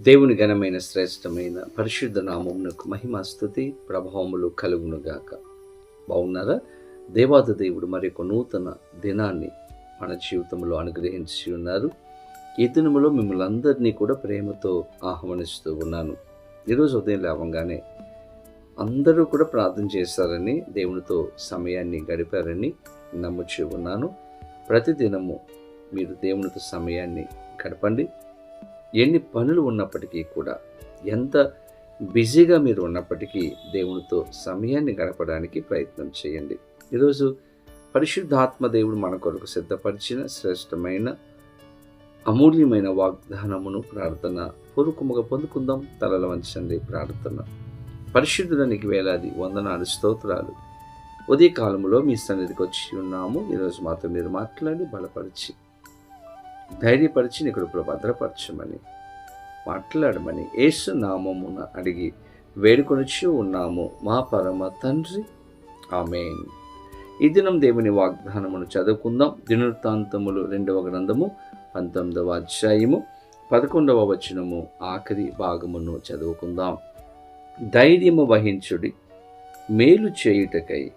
దేవుని ఘనమైన శ్రేష్టమైన పరిశుద్ధ నామమునకు మహిమ స్థుతి ప్రభావములు కలుగునుగాక. బాగున్నారా? దేవాది దేవుడు మరి ఒక నూతన దినాన్ని మన జీవితంలో అనుగ్రహించి ఉన్నారు. ఈ దినములో మిమ్మల్ని అందరినీ కూడా ప్రేమతో ఆహ్వానిస్తూ ఉన్నాను. ఈరోజు ఉదయం లేవగానే అందరూ కూడా ప్రార్థన చేశారని దేవునితో సమయాన్ని గడిపారని నమ్ముచూ ఉన్నాను. ప్రతిదినము మీరు దేవునితో సమయాన్ని గడపండి. ఎన్ని పనులు ఉన్నప్పటికీ కూడా ఎంత బిజీగా మీరు ఉన్నప్పటికీ దేవునితో సమయాన్ని గడపడానికి ప్రయత్నం చేయండి. ఈరోజు పరిశుద్ధాత్మ దేవుడు మన కొరకు సిద్ధపరిచిన శ్రేష్టమైన అమూల్యమైన వాగ్దానమును ప్రార్థన పూర్వకముగా పొందుకుందాం. తలల వంచండి ప్రార్థన. పరిశుద్ధులనికి వేలాది వందనాలు స్తోత్రాలు. ఉదయ కాలంలో మీ సన్నిధికి వచ్చి ఉన్నాము. ఈరోజు మాతో మీరు మాట్లాడి బలపరిచి ధైర్యపరిచి నీ కృపలో భద్రపరచమని మాట్లాడమని యేసు నామమున అడిగి వేడుకొనిచ్చి ఉన్నాము. మా పరమ తండ్రి. ఆమెన్. ఈ దినం దేవుని వాగ్దానమును చదువుకుందాం. దినవృత్తాంతములు రెండవ గ్రంథము పంతొమ్మిదవ అధ్యాయము పదకొండవ వచనము ఆఖరి భాగమును చదువుకుందాం. ధైర్యము వహించుడి మేలు చేయుటకై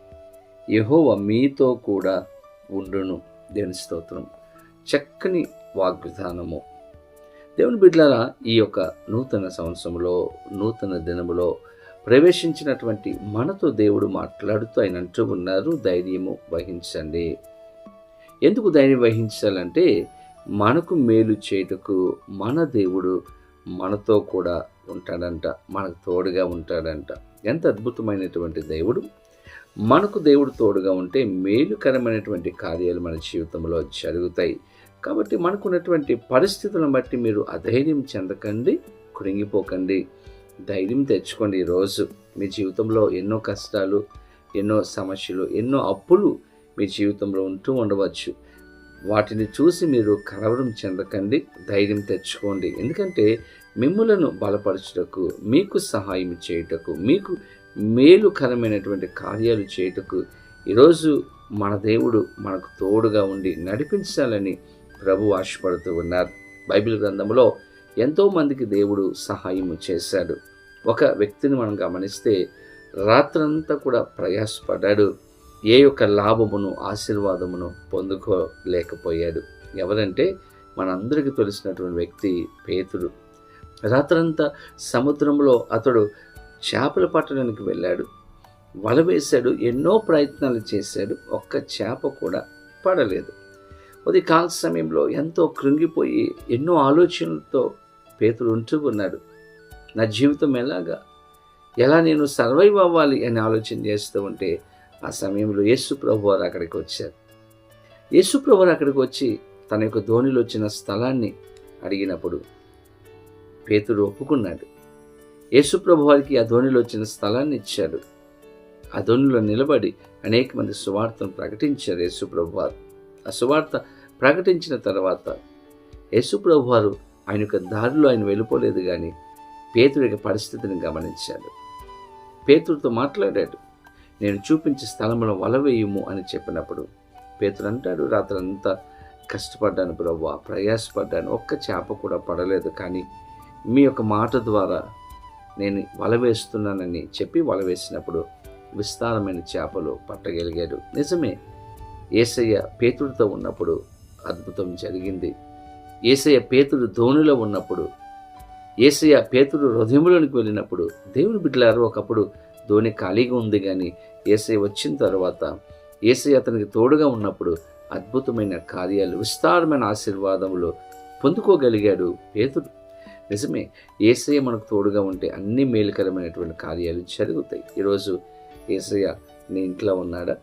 యహోవ మీతో కూడా ఉండును. దేవుని స్తోత్రం. చక్కని వాగ్విధానము. దేవుని బిడ్డలారా ఈ యొక్క నూతన సంవత్సరంలో నూతన దినములో ప్రవేశించినటువంటి మనతో దేవుడు మాట్లాడుతూ ఆయన అంటూ ఉన్నారు ధైర్యము వహించండి. ఎందుకు ధైర్యం వహించాలంటే మనకు మేలు చేయుటకు మన దేవుడు మనతో కూడా ఉంటాడంట మనకు తోడుగా ఉంటాడంట. ఎంత అద్భుతమైనటువంటి దేవుడు! మనకు దేవుడు తోడుగా ఉంటే మేలుకరమైనటువంటి కార్యాలు మన జీవితంలో జరుగుతాయి. కాబట్టి మనకున్నటువంటి పరిస్థితులను బట్టి మీరు అధైర్యం చెందకండి కృంగిపోకండి. ధైర్యం తెచ్చుకోండి ఈరోజు. మీ జీవితంలో ఎన్నో కష్టాలు ఎన్నో సమస్యలు ఎన్నో అప్పులు మీ జీవితంలో ఉంటూ ఉండవచ్చు. వాటిని చూసి మీరు కలవరం చెందకండి ధైర్యం తెచ్చుకోండి. ఎందుకంటే మిమ్ములను బలపరచుటకు మీకు సహాయం చేయుటకు మీకు మేలుకరమైనటువంటి కార్యాలు చేయుటకు ఈరోజు మన దేవుడు మనకు తోడుగా ఉండి నడిపించాలని ప్రభు ఆశపడుతూ ఉన్నారు. బైబిల్ గ్రంథంలో ఎంతోమందికి దేవుడు సహాయం చేశాడు. ఒక వ్యక్తిని మనం గమనిస్తే రాత్రంతా కూడా ప్రయాసపడ్డాడు. ఏ యొక్క లాభమును ఆశీర్వాదమును పొందుకోలేకపోయాడు. ఎవరంటే మనందరికీ తెలిసినటువంటి వ్యక్తి పేతుడు రాత్రంతా సముద్రంలో అతడు చేపలు పట్టడానికి వెళ్ళాడు. వల వేశాడు ఎన్నో ప్రయత్నాలు చేశాడు. ఒక్క చేప కూడా పడలేదు. ఉదయ కాల సమయంలో ఎంతో కృంగిపోయి ఎన్నో ఆలోచనలతో పేతుడు ఉంటూ ఉన్నాడు. నా జీవితం ఎలాగా? ఎలా నేను సర్వైవ్ అవ్వాలి అని ఆలోచన చేస్తూ ఉంటే ఆ సమయంలో యేసు ప్రభు వారు అక్కడికి వచ్చారు. యేసు ప్రభు వారు అక్కడికి వచ్చి తన యొక్క ధోనిలో వచ్చిన స్థలాన్ని అడిగినప్పుడు పేతుడు ఒప్పుకున్నాడు. యేసు ప్రభు వారికి ఆ ధోనిలో వచ్చిన స్థలాన్ని ఇచ్చాడు. ఆ ధోనిలో నిలబడి అనేక మంది సువార్తను ప్రకటించారు యేసు ప్రభు వారు ఆ సువార్త ప్రకటించిన తర్వాత యేసుప్రభు వారు ఆయన యొక్క దారిలో ఆయన వెళ్ళిపోలేదు కానీ పేతుడి యొక్క పరిస్థితిని గమనించాడు. పేతుడితో మాట్లాడాడు నేను చూపించే స్థలంలో వలవేయుము అని చెప్పినప్పుడు పేతుడు అంటాడు రాత్రంతా కష్టపడ్డాను ప్రభు ప్రయాసపడ్డాను ఒక్క చేప కూడా పడలేదు కానీ మీ యొక్క మాట ద్వారా నేను వల వేస్తున్నానని చెప్పి వల వేసినప్పుడు విస్తారమైన చేపలు పట్టగలిగాడు. నిజమే ఏసయ్య పేతుడితో ఉన్నప్పుడు అద్భుతం జరిగింది. ఏసయ్య పేతుడు ధోనిలో ఉన్నప్పుడు ఏసయ్య పేతుడు హృదయంలోనికి వెళ్ళినప్పుడు దేవుని బిడ్డలారు ఒకప్పుడు ధోని ఖాళీగా ఉంది కానీ ఏసయ్య వచ్చిన తర్వాత ఏసయ్య అతనికి తోడుగా ఉన్నప్పుడు అద్భుతమైన కార్యాలు విస్తారమైన ఆశీర్వాదములు పొందుకోగలిగాడు పేతుడు. నిజమే ఏసయ్య మనకు తోడుగా ఉంటే అన్ని మేలుకరమైనటువంటి కార్యాలు జరుగుతాయి. ఈరోజు ఏసయ్య నీ ఇంట్లో ఉన్నాడా?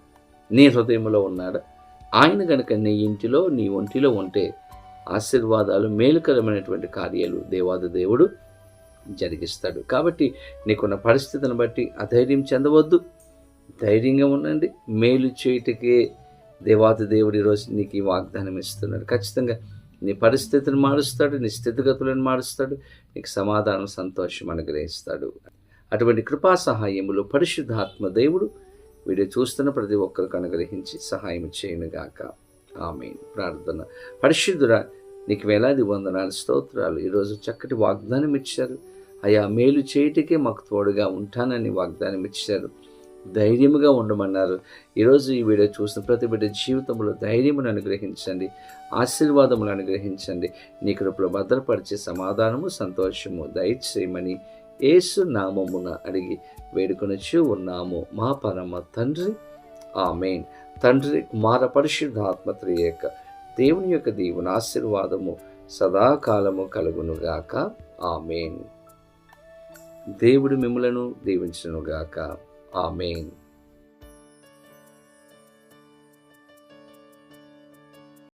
నీ హృదయంలో ఉన్నాడు. ఆయన కనుక నీ ఇంటిలో నీ ఒంటిలో ఉంటే ఆశీర్వాదాలు మేలుకరమైనటువంటి కార్యాలు దేవాది దేవుడు జరిగిస్తాడు. కాబట్టి నీకున్న పరిస్థితిని బట్టి అధైర్యం చెందవద్దు. ధైర్యంగా ఉండండి. మేలు చేయుటకే దేవాది దేవుడు ఈరోజు నీకు ఈ వాగ్దానం ఇస్తున్నాడు. ఖచ్చితంగా నీ పరిస్థితిని మారుస్తాడు నీ స్థితిగతులను మారుస్తాడు నీకు సమాధానం సంతోషం అనుగ్రహిస్తాడు. అటువంటి కృపా సహాయములు పరిశుద్ధాత్మ దేవుడు వీడియో చూస్తున్న ప్రతి ఒక్కరికి అనుగ్రహించి సహాయం చేయనుగాక. ఆమె ప్రార్థన. పరిశుద్ధుడ నీకు వేలాది వందనాలు స్తోత్రాలు. ఈరోజు చక్కటి వాగ్దానం ఇచ్చారు. అయా మేలు చేయటికే మాకు తోడుగా ఉంటానని వాగ్దానం ఇచ్చారు. ధైర్యముగా ఉండమన్నారు. ఈరోజు ఈ వీడియో చూసిన ప్రతి బిడ్డ జీవితంలో ధైర్యమును అనుగ్రహించండి. ఆశీర్వాదములు అనుగ్రహించండి. నీ కృపలో భద్రపరిచే సమాధానము సంతోషము దయచేయమని యేసు నామమున అడిగి వేడుకొనొచ్చు ఉన్నాము. మా పరమ తండ్రి. ఆమెన్. తండ్రి కుమార పరిశుద్ధాత్మ యొక్క దేవుని యొక్క దీవుని ఆశీర్వాదము సదాకాలము కలుగునుగాక. ఆమెన్. దేవుడు మిమ్మలను దీవించునుగాక. ఆమెన్.